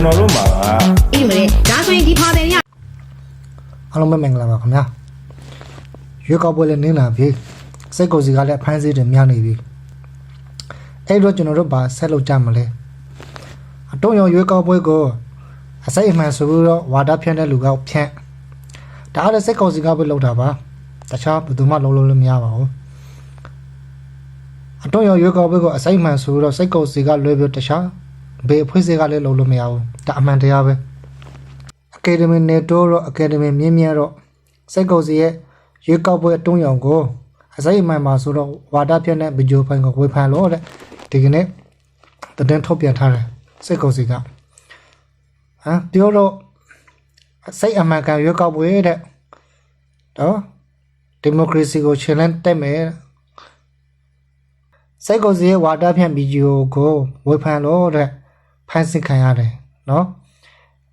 ကျွန်တော်တို့မှာအေးမလဲဒါဆိုရင်ဒီဖာတယ်တွေကအားလုံးပဲမင်္ဂလာပါခင်ဗျာရွေးကောက်ပွဲလည်းနင်းလာပြီစိတ်ကိုယ်စီကလည်းအဖမ်းဆီးတွေများနေပြီအဲ့တော့ကျွန်တော်တို့ဘာဆက်လုပ်ကြမလဲအတုံးရောရွေးကောက်ပွဲကိုအစိတ်အမှန်ဆိုပြီးတော့ဝါဒဖြန့်တဲ့လူကဖြန့်ဒါအားလည်းစိတ်ကိုယ်စီကပဲလုပ်တာပါတခြားဘယ်သူမှလုံးလုံးလည်းမရပါဘူးအတုံးရောရွေးကောက်ပွဲကိုအစိတ်အမှန်ဆိုပြီးတော့စိတ်ကိုယ်စီကလွှဲပြီးတခြား ဘေးအဖွဲ့အစည်းကလည်းလုံးလို့မရဘူးဒါအမှန်တရားပဲအကယ်ဒမီနေတိုးတော့အကယ်ဒမီမြင်းမြတ်တော့စိတ်ကုပ်စီရဲ့ရွေးကောက်ပွဲအတွင်းရောင်ကိုအစိမ့်အမှန်မှာဆိုတော့ဝါဒပြတဲ့ဗီဒီယိုဖိုင်ကိုဝေဖန်လို့တဲ့ဒီကနေ့တည်ထုတ်ပြန်ထားတယ်စိတ်ကုပ်စီကဟမ်ပြောတော့စိတ်အမှန်ကန်ရွေးကောက်ပွဲတဲ့တော့ဒီမိုကရေစီကိုချန်လန်တက်မယ်စိတ်ကုပ်စီရဲ့ဝါဒဖြန့်ဗီဒီယိုကိုဝေဖန်လို့တဲ့ ဖန်ဆင်းခံရတယ်နော်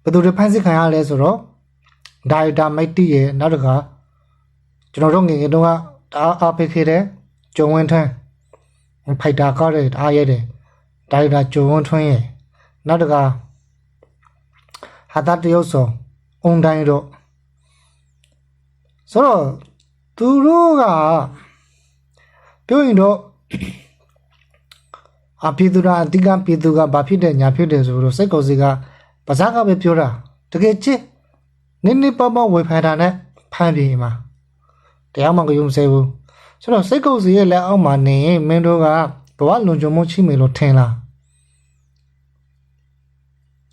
ဘယ်သူတွေဖမ်းဆီးခံရလဲဆိုတော့ဒါရိုက်တာမိုက်တီရဲ့နောက်တစ်ခါကျွန်တော်တို့ငယ်ငယ်တုန်းကတအားအားပေးခဲ့တဲ့ကျုံဝင်းထန်းဖိုက်တာကားတဲ့တအားရဲတယ်ဒါရိုက်တာကျုံဝင်းထွန်းရဲ့နောက်တစ်ခါဟာတာတရုတ်ဆောင်အွန်တိုင်းတော့ဆိုတော့သူတို့ကပြောရင်တော့ အပြည်သူကအဓိကပြည်သူကဘာဖြစ်တယ်ညာဖြစ်တယ်ဆိုတော့စိတ်ကိုယ်စီကပါဇက်ကပဲပြောတာတကယ်ချစ်နင်းနေပပဝေဖန်တာနဲ့ဖမ်းပြေမှာတရားမှမယုံစေဘူးဆိုတော့စိတ်ကိုယ်စီရဲ့လက်အောက်မှာနေရင်မင်းတို့ကဘဝလွန်ကျွံမှုချိမယ်လို့ထင်လား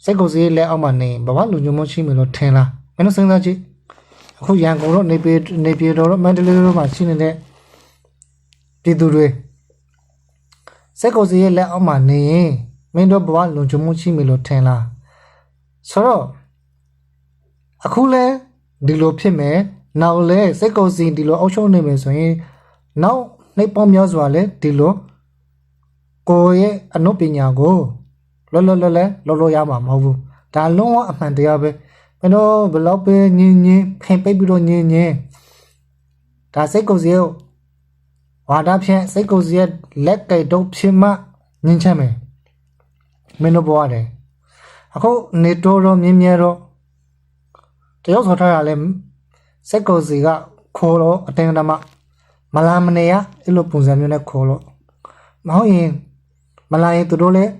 စိတ်ကိုယ်စီရဲ့လက်အောက်မှာနေရင်ဘဝလွန်ကျွံမှုချိမယ်လို့ထင်လားမင်းတို့စဉ်းစားကြည့်အခုရန်ကုန်တော့နေပြည်နေပြည်တော်တော့မန္တလေးတို့မှာရှိနေတဲ့ပြည်သူတွေ စိတ်ကိုယ်စီရဲ့လက်အောက်မှာနေရင်မင်းတို့ဘဝလွန်ကျွံမှုချိမယ်လို့ထင်လားဆိုတော့အခုလဲဒီလိုဖြစ်မယ်နောက်လဲစိတ်ကုံစီဒီလိုအောက်ရှုံးနေမယ်ဆိုရင်နောက်နေပေါင်းများစွာလဲဒီလိုကိုယ့်ရဲ့အနုပညာကိုလောလောလောလဲလောလောရမှာမဟုတ်ဘူးဒါလုံးဝအမှန်တရားပဲမင်းတို့ဘလောက်ပဲညင်းညင်းဖင်ပိတ်ပြီးတော့ညင်းညင်းဒါစိတ်ကုံစီရဲ့ ဝါဒဖြင့်စိတ်ကုံစီရဲ့လက်ကဲတော့ဖြစ်မှညင်းချက်မယ်မင်းတို့ဘွားတယ်အခုနေတိုးတော့မြင်းမြဲတော့တယောက်ဆော်ထားတာလဲစက်ကိုစီကခေါ်တော့အတင်းတမမလာမနေရအဲ့လိုပုံစံမျိုးနဲ့ခေါ်လို့မဟုတ်ရင်မလာရင်သူတို့လည်း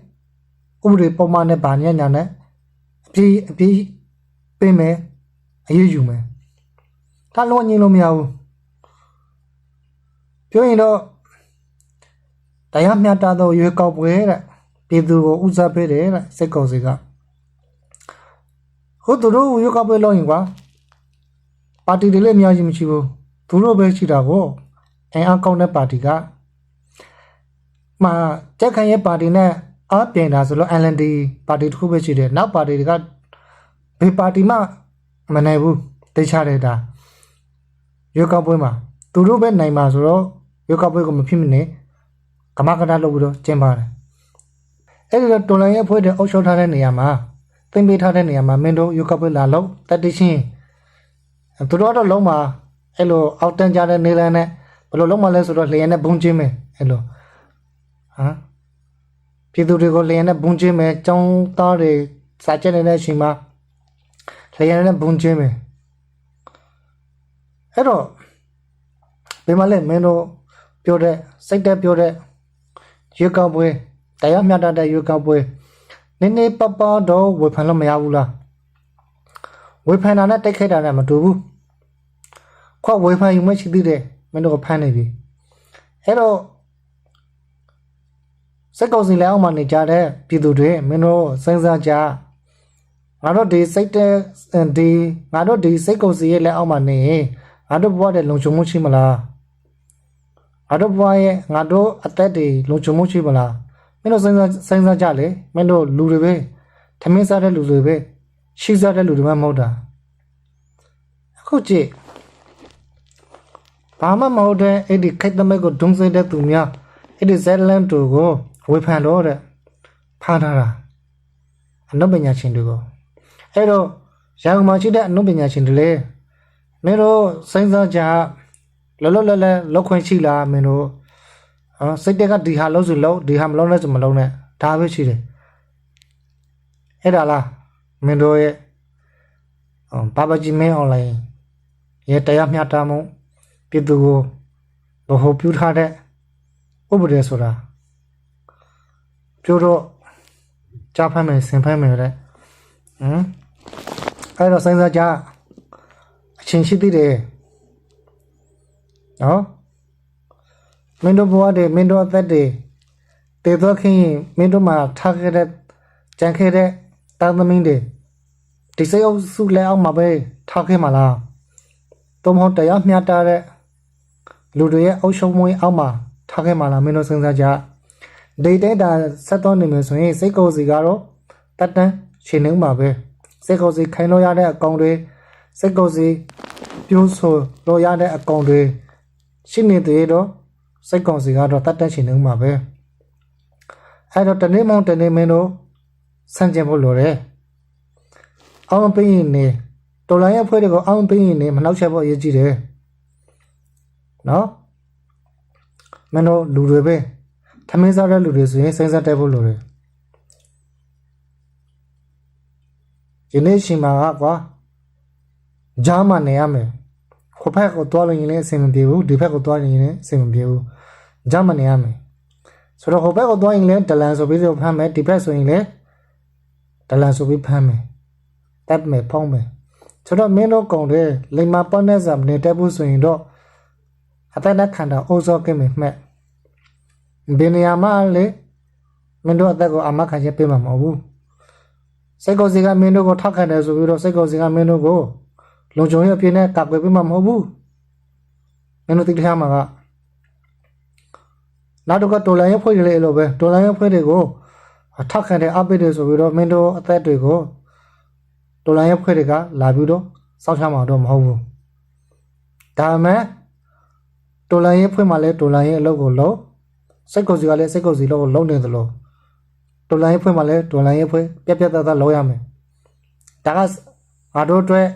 ဥပဒေပုံမှန်နဲ့ဗာညံ့ညာနဲ့အပြေးအပြေးပြင်မယ်အရေးယူမယ်ဒါလုံးဝညင်လို့မရဘူး ပြောရင်တော့တရားမျှတသောရွေးကောက်ပွဲတဲ့ပြည်သူကိုဥစားပေးတယ်တဲ့စိတ်ကောစီကဟိုသူတို့ရွေးကောက်ပွဲလုပ်ရင်ကွာပါတီတွေလည်းအများကြီးမရှိဘူးသူတို့ပဲရှိတာကိုအင်အားကောင်းတဲ့ပါတီကမှကြက်ခံရဲ့ပါတီနဲ့အားပြိုင်တာဆိုလို့ LND ပါတီတစ်ခုပဲရှိတယ်နောက်ပါတီတွေကဘယ်ပါတီမှမနိုင်ဘူးတိတ်ချတယ်ဒါရွေးကောက်ပွဲမှာသူတို့ပဲနိုင်မှာဆိုတော့ ရွေးကောက်ပွဲကိုမဖြစ်မနေကမကတာလုပ်ပြီးတော့ကျင်းပါတယ်အဲ့ဒီတော့တော်လိုင်းရဲ့အဖွဲ့တွေအုပ်ချုပ်ထားတဲ့နေရာမှာသင်ပေးထားတဲ့နေရာမှာမင်းတို့ယူကပ်လာလို့တတိချင်းသူတို့တော့လုံးမှာအဲ့လိုအောက်တန်းကြတဲ့နေလန်းနဲ့ဘယ်လိုလုံးမလဲဆိုတော့လျှက်နဲ့ဘုံချင်းမယ်အဲ့လိုဟမ်ပြည်သူတွေကိုလျှက်နဲ့ဘုံချင်းမယ်ចောင်းသားတွေစာချက်နေတဲ့အချိန်မှာလျှက်နဲ့ဘုံချင်းမယ်အဲ့တော့ဘယ်မှာလဲမင်းတို့ ပြောတဲ့စိတ်တက်ပြောတဲ့ရွေးကောက်ပွဲတရားမျှတတဲ့ရွေးကောက်ပွဲနည်းနည်းပပတော့ဝေဖန်လို့မရဘူးလားဝေဖန်တာနဲ့တိုက်ခိုက်တာနဲ့မတူဘူးခွက်ဝေဖန်ယူမရှိသေးတယ်မင်းတို့ကဖမ်းနေပြီအဲ့တော့စက်ကောက်စီလဲအောင်မနေကြတဲ့ပြည်သူတွေမင်းတို့စဉ်းစားကြငါတို့ဒီစိတ်တဲ့ဒီငါတို့ဒီစိတ်ကောက်စီရဲ့လက်အောက်မှာနေငါတို့ဘဝတဲ့လုံခြုံမှုရှိမလား ငါတို့ဘဝရဲ့ငါတို့အသက်တွေလုံခြုံမှုရှိမလားမင်းတို့စဉ်းစားစဉ်းစားကြလေမင်းတို့လူတွေပဲထမင်းစားတဲ့လူတွေပဲရှိစားတဲ့လူတွေမှမဟုတ်တာအခုကြည့်ဘာမှမဟုတ်တဲ့အဲ့ဒီခိုက်သမဲကိုဒုံစေတဲ့သူများအဲ့ဒီဇက်လန်တူကိုဝေဖန်တော့တဲ့ဖမ်းထားတာအနုပညာရှင်တွေကိုအဲ့တော့ရန်ကုန်မှာရှိတဲ့အနုပညာရှင်တွေလေမင်းတို့စဉ်းစားကြ လောလောလတ်လတ်လောက်ခွင့်ရှိလားမင်းတို့အော်စိတ်တက်ကဒီဟာလုံးဆိုလုံးဒီဟာမလုံးနဲ့ဆိုမလုံးနဲ့ဒါပဲရှိတယ်အဲ့ဒါလားမင်းတို့ရဲ့ဟောဘာဘာကြီးမင်းအွန်လိုင်းရဲ့တရားမျှတမှုပြည်သူကိုဗဟိုပြုထားတဲ့ဥပဒေဆိုတာပြောတော့ကြားဖမ်းမယ်ဆင်ဖမ်းမယ်တဲ့ဟမ်အဲ့တော့စဉ်းစားကြအချင်းရှိသေးတယ် နော်မင်းတို့ဘဝတွေမင်းတို့အသက်တွေတည်တော့ခင်းရင်မင်းတို့မှာထားခဲ့တဲ့ကြံခဲ့တဲ့တာသမင်းတွေဒီစိတ်အုပ်စုလဲအောင်မှာပဲထားခဲ့မှာလားတုံးမဟုတ်တရားမျှတတဲ့လူတွေရဲ့အုပ်ချုပ်မှုအောက်မှာထားခဲ့မှာလားမင်းတို့စဉ်းစားကြဒေတဲတာဆက်တော့နေမယ်ဆိုရင်စိတ်ကိုယ်စီကတော့တတ်တန်းရှင်နေမှာပဲစိတ်ကိုယ်စီခိုင်းလို့ရတဲ့အကောင်တွေစိတ်ကိုယ်စီပြိုးဆိုလို့ရတဲ့အကောင်တွေ ရှိနေသေးတော့စိတ်ကောင်စီကတော့တတ်တန်းရှင်နေမှာပဲအဲ့တော့တနေ့မှတနေ့မင်းတို့စန့်ကျင်ဖို့လိုတယ်အောင်ပင်းရင်နေတော်လိုင်းရဲ့ဖွဲ့တွေကိုအောင်ပင်းရင်နေမနှောက်ချက်ဖို့အရေးကြီးတယ်နော်မင်းတို့လူတွေပဲထမင်းစားတဲ့လူတွေဆိုရင်စိမ့်စားတက်ဖို့လိုတယ်ဒီနေ့ရှင်မှာကကွာဂျာမန်နေရမယ် ခိုဖက်ကိုတွားလို့ရင်လည်းအဆင်မပြေဘူးဒီဖက်ကိုတွားရင်လည်းအဆင်မပြေဘူးဂျာမန်နေရမယ်ဆိုတော့ဟိုဘက်ကိုတွားရင်လည်းဒလန်ဆိုပြီးတော့ဖမ်းမယ်ဒီဘက်ဆိုရင်လည်းဒလန်ဆိုပြီးဖမ်းမယ်တက်မယ်ဖုံးမယ်ဆိုတော့မင်းတို့ကုံတဲ့လိမ္မာပတ်နဲ့စံနေတက်ဖို့ဆိုရင်တော့အသက်နဲ့ခန္ဓာအိုးစောကင်းမယ်မှတ်ဘယ်နေရာမှာလဲမင်းတို့အသက်ကိုအမခံချက်ပေးမှာမဟုတ်ဘူးစိတ်ကိုယ်စီကမင်းတို့ကိုထောက်ခံတယ်ဆိုပြီးတော့စိတ်ကိုယ်စီကမင်းတို့ကို လုံခြုံရေးအပြည့်နဲ့ကာကွယ်ပေးမှာမဟုတ်ဘူးမင်းတို့သိထားမှာကနောက်တော့ကတော်လိုင်းရဖွဲ့ရလေလို့ပဲတော်လိုင်းရဖွဲ့တွေကိုထောက်ခံတယ်အပိတ်တယ်ဆိုပြီးတော့မင်းတို့အသက်တွေကိုတော်လိုင်းရဖွဲ့တွေကလာပြီးတော့စောင့်ရှောက်မှာတော့မဟုတ်ဘူးဒါပေမဲ့တော်လိုင်းရဖွဲ့မှာလဲတော်လိုင်းရအလုပ်ကိုလုပ်စိတ်ကိုယ်စီကလည်းစိတ်ကိုယ်စီလုပ်ကိုလုပ်နေသလိုတော်လိုင်းရဖွဲ့မှာလဲတော်လိုင်းရဖွဲ့ပြက်ပြက်သားသားလုပ်ရမယ်ဒါကငါတို့အတွက်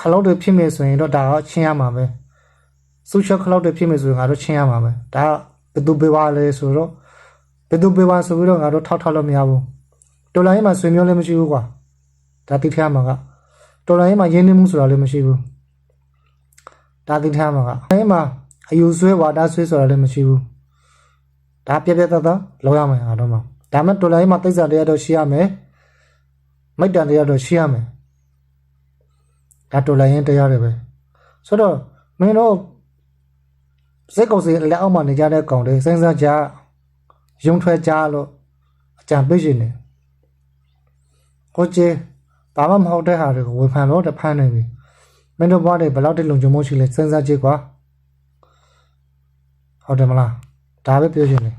ခလုတ်တွေဖြစ်မယ်ဆိုရင်တော့ဒါကချင်းရမှာပဲဆူရှယ်ခလုတ်တွေဖြစ်မယ်ဆိုရင်ငါတို့ချင်းရမှာပဲဒါကဘယ်သူပေးပါလဲဆိုတော့ဘယ်သူပေးပါဆိုပြီးတော့ငါတို့ထောက်ထောက်လို့မရဘူးတော်လိုင်းမှာဆွေမျိုးလည်းမရှိဘူးကွာဒါတိထရမှာကတော်လိုင်းမှာရင်းနှီးမှုဆိုတာလည်းမရှိဘူးဒါတိထရမှာကအဲမှာအယူဆွဲဝါဒဆွဲဆိုတာလည်းမရှိဘူးဒါပြက်ပြက်သားသားလောက်ရမယ်ငါတို့မှာဒါမှတော်လိုင်းမှာတိတ်စာတရားတော့ရှိရမယ်မိတ္တန်တရားတော့ရှိရမယ် ဒါတော်လိုင်းရင်တရားတွေပဲဆိုတော့မင်းတို့စိတ်ကောက်စီလက်အောက်မှာနေကြတဲ့ကောင်တွေစဉ်းစားကြယုံထွက်ကြလို့အကြံပေးရှင်နေကိုကျေဘာမှမဟုတ်တဲ့ဟာတွေကိုဝေဖန်လို့တဖန်နေပြီမင်းတို့ဘွားတွေဘယ်လောက်တိလုံခြုံမှုရှိလဲစဉ်းစားကြည့်ကွာဟုတ်တယ်မလားဒါပဲပြောရှင်နေ